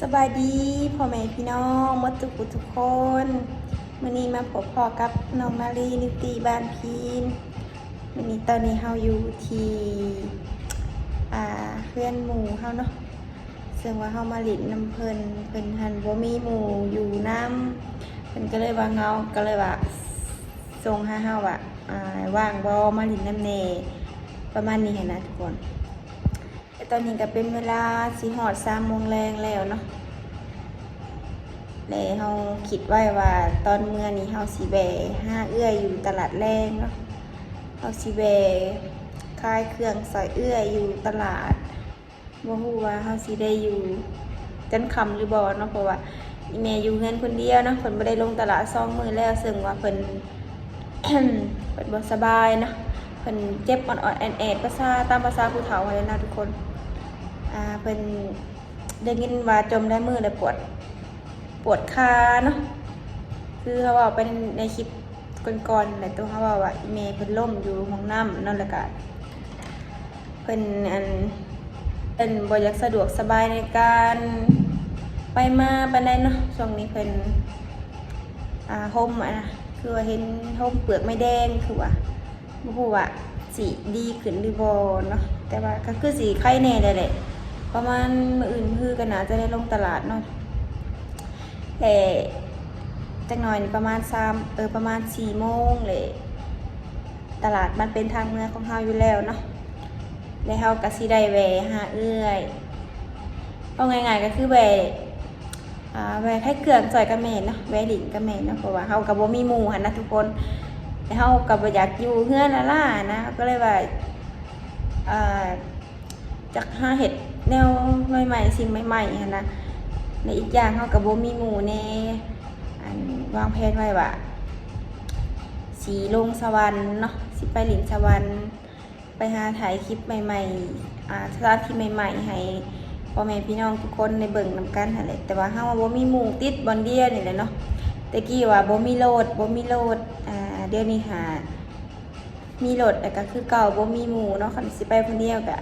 สบายดีพ่อแม่พี่น้องมดทุกผู้ทุกคนมื้อนี้มาพบพ่อกับน้องนาลีนิตีบ้านพีนมื้อนี้ตอนนี้เฮาอยู่ที่อ่าเพื่อนหมู่เฮาเนาะซึ่งว่าเฮามาหลินน้ำเพิ่นเพิ่นหันบ่มีหมู่อยู่น้ำเพิ่นก็เลยว่าเงาก็เลยว่าส่งห้าเฮาว่าอ่าว่างบ่มาหลินน้ำแน่ประมาณนี้หันนะทุกคน แต่ตอนนี้ก็เป็นเวลาสีหอดสามโมงแรงแล้วเนาะแล้วเฮาคิดไว้ว่าตอนเมื่อนี้เฮาสิแบห้าเอื้อยอยู่ตลาดแรงเนาะเฮาสิแบคายเครื่องซอยเอื้อยอยู่ตลาดบ่ฮู้ว่าเฮาสิได้อยู่จันค่ำหรือบ่เนาะเพราะว่าอีแม่อยู่เงินคนเดียวเนาะเพิ่นบ่ได้ลงตลาดสองมือแล้วซึ่งว่าเพิ่นเพิ่นบ่สบายเนาะเพิ่นเจ็บอ่อนๆแอดภาษาตามภาษาผู้เฒ่าเลยนะทุกคน อ่าเป็นได้ยินว่าจมได้มือเลยปวดปวดขาเนาะคือเขาบอกเป็นในคลิปก่อนๆในตัวเขาบอกว่าเมย์เพิ่นล่มอยู่ห้องน้ำนั่นแหละก็เพิ่นอันเป็นบ่อยากสะดวกสบายในการไปมาปานใดเนาะช่วงนี้เพิ่นอ่าห่มอะนะคือว่าเห็นห่มเปลือกไม่แดงคือว่าบ่ฮู้ว่าสีดีขึ้นหรือบ่เนาะแต่ว่าก็คือสีไข้แน่เลยแหละ ประมาณมืออื่นคือกันนาจะได้ลงตลาดเนาะแต่จักหน่อยประมาณ3เออประมาณ4โมงเลยตลาดมันเป็นทางเมืองของเฮาอยู่แล้วเนาะแล้วเฮาก็สิได้แวหาเอื้อยเอาง่ายๆก็คือแวอ่าแวะให้เกลืองซอยกระแม่นเนาะแวหลินกระแม่นเนาะเพราะว่าเฮาก็บ่มีหมู่หันนะทุกคนแต่เฮาก็บ่อยากอยู่เฮือนละล่านะก็เลยว่าอ่าจากหาเห็ด แนวใหม่ๆ สิ่งใหม่ๆนะในอีกอย่างเขากับโบมีหมูแน่อันวางแผนไว้ว่าสีลงสวรรค์เนาะสิไปหลินสวรรค์ ไปหาถ่ายคลิปใหม่ๆอ่าสถานที่ใหม่ๆให้พ่อแม่พี่น้องทุกคนในเบิ่งนำกันหั่นแหละแต่ว่าเฮาว่าบ่มีหมู่ติดบอนเดียวนี่แหละเนาะแต่กี้ว่าบ่มีโหลดบ่มีโหลดอ่าเดี๋ยวนี้หามีโหลดแต่ก็คือเก่าบ่มีหมู่เนาะคันสิไปคนเดียวก็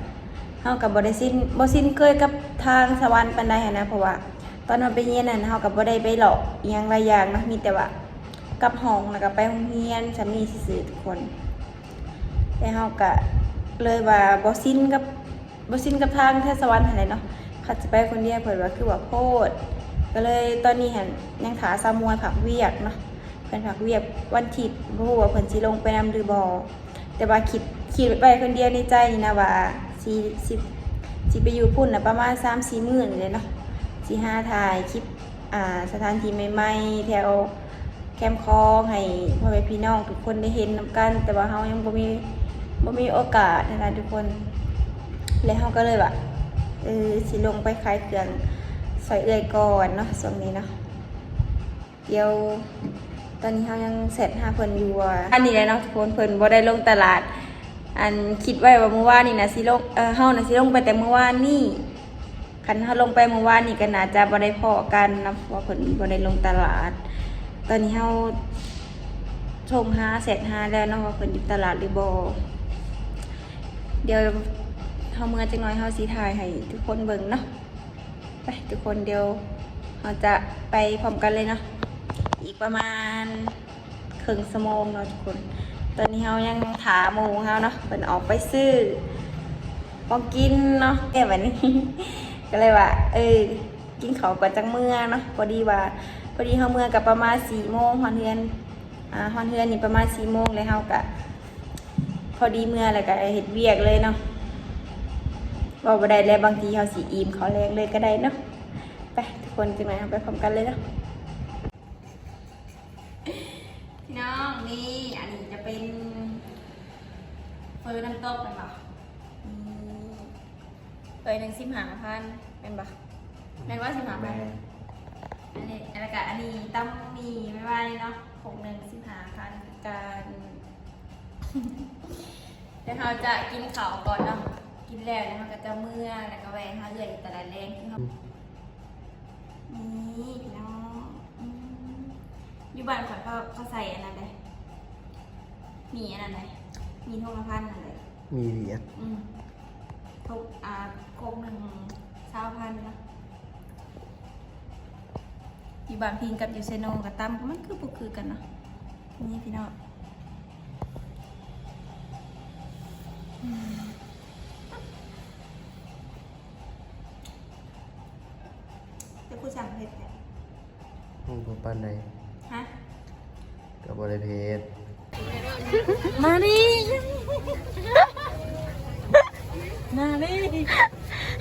เฮากับบ่ได้สิ้นบ่สิ้นเคยกับทางสวรรค์ปานใดหันนะเพราะว่า ตอนเราไปเรียนนั่นเฮากับบ่ได้ไปหลอกอหยังหลายอย่างนะมีแต่ว่ากลับห้องแล้วก็ไปโรงเรียนสามีซื่อๆทุกคน แต่เฮาก็เลยว่าบ่สิ้นกับบ่สิ้นกับทางเทศสวรรค์หั่นแหละเนาะคัดสิไปคนเดียวเพิ่นว่าคือว่าโพดก็เลยตอนนี้หันยังถาซามวยผักเวียกเนาะเพิ่นผักเวียกวันอาทิตย์บ่ฮู้ว่าเพิ่นสิลงไปนำหรือบ่แต่ว่าคิดคิดไปคนเดียวในใจนี่นะว่า สิสิสิไปอยู่พุ่นนะประมาณสามสี่หมื่นเลยเนาะสี่ห้าถ่ายคลิปอ่าสถานที่ใหม่ๆแถวแคมคองให้พ่อแม่พี่น้องทุกคนได้เห็นนำกัน แต่ว่าเฮายังบ่มีบ่มีโอกาสนะทุกคน แล้วเฮาก็เลยว่าเออสิลงไปขายเครื่องใส่เอื้อยก่อนเนาะช่วงนี้เนาะเดี๋ยวตอนนี้เฮายังเสร็จหาเพิ่นอยู่ว่าอันนี้แหละเนาะทุกคนเพิ่นบ่ได้ลงตลาด อันคิดไว้ว่าเมื่อวานนี่นะสิลงเออเฮานะสิลงไปแต่เมื่อวานนี่คันเฮาลงไปเมื่อวานนี่ก็น่าจะบ่ได้พอกันนะเพราะว่าเพิ่นบ่ได้ลงตลาด ตอนนี้เฮาชมหาเสร็จหาแล้วเนาะว่าเพิ่นอยู่ตลาดหรือบ่เดี๋ยวเฮาเมื่อจักหน่อยเฮาสิถ่ายให้ทุกคนเบิ่งเนาะไปทุกคนเดี๋ยวเฮาจะไปพร้อมกันเลยเนาะอีกประมาณครึ่งชั่วโมงเนาะทุกคน ตอนนี้เฮายังถาหมูเฮาเนาะเพิ่นออกไปซื้อของกินเนาะแก่แบบนี้ ก็เลยว่า เออ กินข้าวก่อนจังเมื่อเนาะพอดีว่าพอดีเฮาเมื่อกับประมาณสี่โมงฮอนเฮือนอ่าฮอนเฮือนนี่ประมาณสี่โมงเลยเฮากะพอดีเมื่อแล้วก็เฮ็ดเวียกเลยเนาะบอกบ่าได้แล้วบางทีเฮาสิอิ่มเขาแรงเลยก็ได้เนาะไปทุกคนจังไหนเฮาไปพร้อมกันเลยเนาะ เฟอร์น้ำตกเป็นปะเฟอร์หนึ่งสิบห้าพันเป็นปะแม่นว่าสิบห้าพันอันนี้แล้วก็อันนี้ตั้มมีไม่ไหวเนาะหกหนึ่งสิบห้าพันการเดี๋ยวเราจะกินข้าวก่อนเนาะกินแล้วแล้วเราก็จะเมื่อแล้วก็แวะหาเรืออีกตลาดแรงที่เขานี่พี่น้องอืมอยู่บ้านข่อยเขาเขาใส่อันนั้นเลยมีอันนั้นเลย มีทงละพันอันเลยมีเหรียญอืมทุกอ่าโคกหนึ่งเช้าพันนะอยู่บางพิงกับอยู่เซโนกับตั้มมันคือบุคือกันเนาะนี่พี่น้องอืม มาดิมาดิ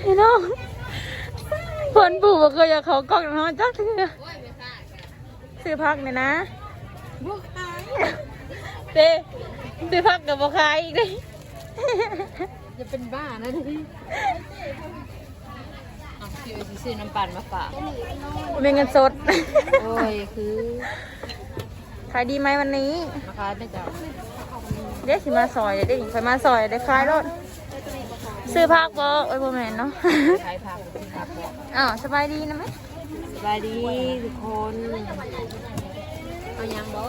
พี่น้องผลปู่บอกเคยอยากเขากล้องน้องจักเถื่อซื้อพักเนี่ยนะบวกตายเต้ซื้อพักกับบอคายอีกเลยจะเป็นบ้านะที่เอาคิวสิซื้อน้ำปั่นมาฝากเป็นเงินสด โอ้ยคือ ขายดีไหมวันนี้มาคายไม่จับเด็กสิมาซอยเด็กไปมาซอยเด็กขายรถซื้อพักบอโอ้ยโบแมนเนาะขายผักซื้อผักบอกอ้าวสบายดีนะไหมสบายดีทุกคนเอายังบอก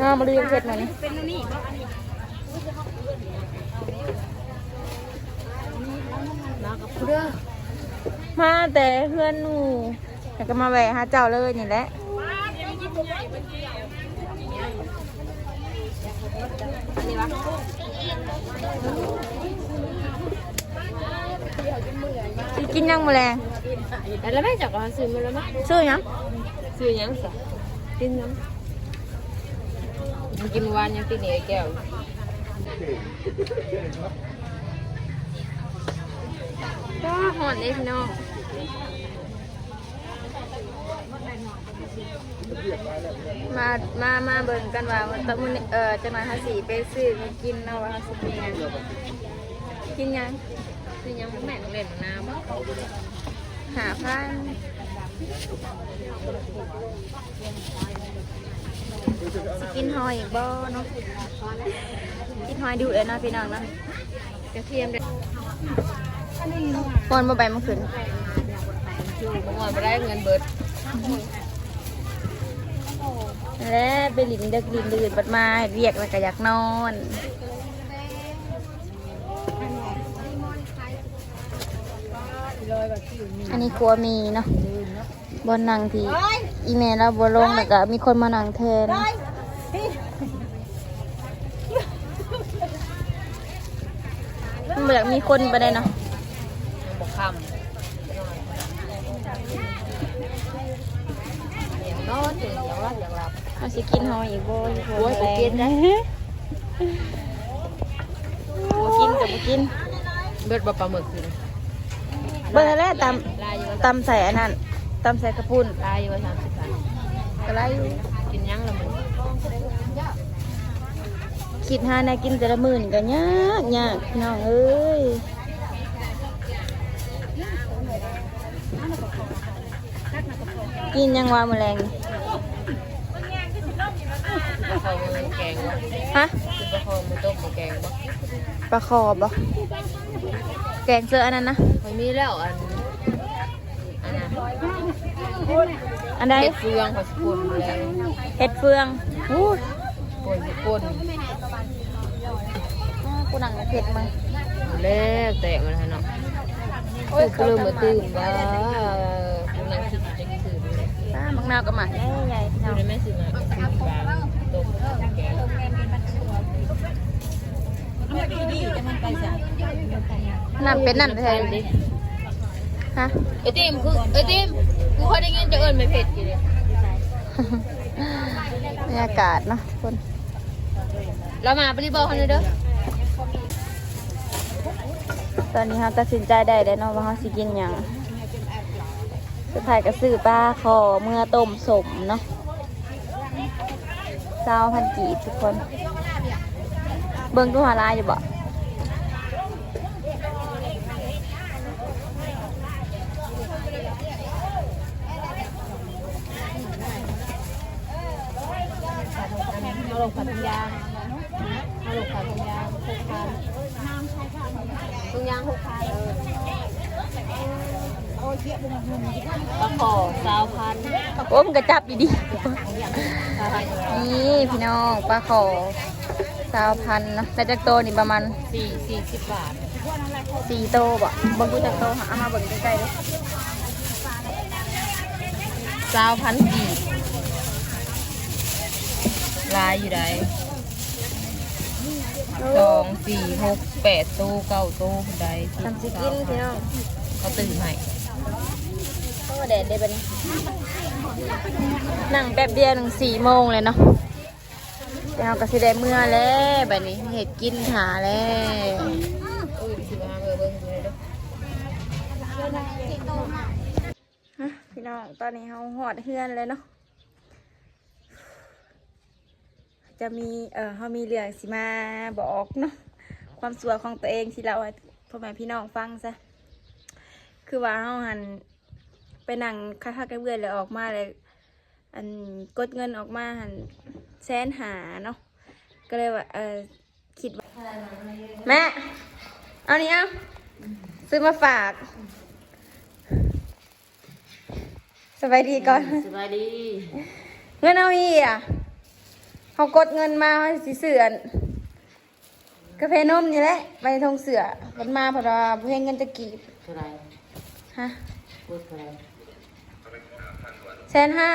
น้ามาดูยังเสร็จหน่อยนี่มากับเพื่อมาแต่เพื่อนหนูอยากจะมาแหวะหาเจ้าเลยนี่แหละ อันนี้วะสิกินยังแมลงแล้วแม่จับก็ซื้อมาแล้วมั้ยซื้อยังซื้อยังสิกินยังยังกินวานยังกินเหนียวแก้วก็หอนเลยพี่น้อง มา มา มาเบิ่งกันว่าวันตะมุนเอ่อจะมาหาสีไปซื้อมากินเนาะว่าสิกินหยังกินหยังซื้อยังแม่งเล่นน้ำหาพันสกินหอยอีกบ่เนาะกินหอยดูเลยเนาะพี่น้องเนาะกระเทียมเด็ดปอนบ่ใบมันขึ้นมาไปได้เงินเบิด และไปลินเด็กลินดื่นบัดมาเรียกแล้วก็อยากนอนอันนี้ครัวมีเนาะบนนังที่อีเมลแล้วบนลงแล้วก็มีคนมานังแทนมันบ่อยากมีคนไปได้เนาะบอกคำอย่างนอนถึงอย่างรับอย่างรับ เอาสิกินหอยอีกบ่อยู่โอ้ยบ่กินนะบ่กินกับบ่กิน เบิดบ่ปลาหมึกกินเบิ่งแล้วตลายอยู่ว่าำตำใส่อันนั้นตำใส่กระปุ้นลายอยู่ว่าสามสิบบาทก็ไรอยู่กินยังละมึงคิดหาแนวกินแต่ละมื้อนี่ก็ยากยากพี่น้องเอ้ยกินยังว่ามื้อแรงนี่ ปลาคอมือแกงวะฮะกินปลาคอมือต้มมือแกงวะปลาคอบ่แกงเสื้ออันนั้นนะมันมีแล้วอันอันนั้นอันใดเห็ดเฟืองขอสกุลแล้วเห็ดเฟืองอู้ยปนสกุลอ้าวกูหนังเผ็ดมั้งแล้วแตกมันฮะเนาะคือเริ่มมาตื่นว่าคุณนั่งคิดจะกินตื่นเลยป้ามักนาวกับหมาใหญ่ๆพี่อน้อยู่งในแม่สิมา ก็คือปลาต้มแกงน้ำเป็นนั่นแทนดิฮะไอติมคือไอติมกูเคยได้ยินจะเอิญไม่เผ็ดอยู่เลยบรรยากาศเนาะทุกคน เรามาบริบอลเขาเลยเด้อตอนนี้เราตัดสินใจได้แล้วเนาะว่าเราสิกินหยังสุดท้ายก็ซื้อปลาคอเมื่อต้มสมเนาะ เจ้าพันกีบทุกคน เบิ่งดูหาลายอยู่บ่เราลงผัดยางเราลงผัดยางหกพันทุงยางหกพัน ปลาขอสาวพันโอ้มันก็จับดีสาวพันๆนี่พี่น้องปลาคอสาวพันเนาะแต่จากโตนี่ประมาณสี่สี่สิบบาทสี่โตบ่เบิ่งกูจากโตหาเอามาเบิ่งใกล้ๆเลยสาวพันกีบลายอยู่ไหนสองสี่หกแปดตู้เก้าตู้คนใดทำสิกินพี่น้องเขาตื่นให้โอ้ แดดได้ปะนี่นั่งแป๊บเดียวหนึ่งสี่โมงเลยเนาะเดี๋ยวเราก็สิได้เมื่อแล้วแบบนี้เห็ดกินหาแล้วพี่น้องตอนนี้เขาหอดเฮือนเลยเนาะจะมีเออเขามีเรื่องสิมาบอกเนาะความสัวของตัวเองที่เราให้พ่อแม่พี่น้องฟังซะคือว่าเขาหัน ไปนั่งคักๆกันเบื่อเลยออกมาเลยอันกดเงินออกมาหันแสนหาเนาะก็เลยว่าเออคิดว่าแม่เอานี่เอาซื้อมาฝากสบายดีก่อนสบายดี เงินเอาอีอะเขากดเงินมาเขาสิเสือนกาแฟนมนี่แหละไปทงเสือมันมาเพอเราเพื่อเงินจะกีบเท่าไหรฮะพูดเท่าไหรแส นห้า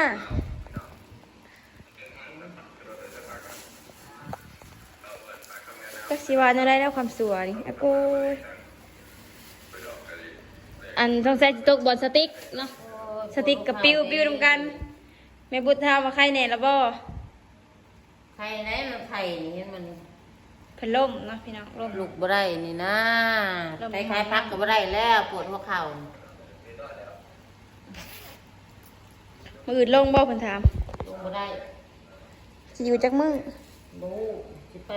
จักสิวาจะได้แล้วความสวยอะกูอันต้องใส่ตกบอลสติ๊กเนาะสติ๊กกับปิ้วปิ้วรวมกันแม่บุตรทามว่าใครแน่ละบ่ไข่ไหนมันไข่นี่มันเพิ่นล่มเนาะพี่น้องล่มลุกบ่ได้นี่นะลมไปคลายพักก็บ่ได้แล้วปวดหัวเข่า มืออื่นลงบ่เพิ่นถามลงบ่ได้สิอยู่จักมือบูสิไป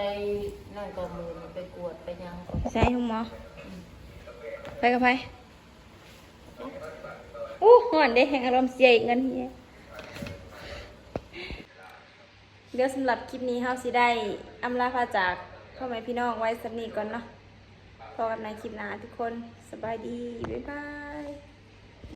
นั่งกับมือไปกวดไปยังก็ใช่คุณหมอไปกับไปอู้ห่อนเด้แห่งอารมณ์เสียอีกเงินเฮียเดี๋ยวสำหรับคลิปนี้เฮาสิได้อำลาพาจากพ่อแม่พี่น้องไว้สักนี้ก่อนเนาะพบกันในคลิปหน้าทุกคนสบายดี บ๊ายบาย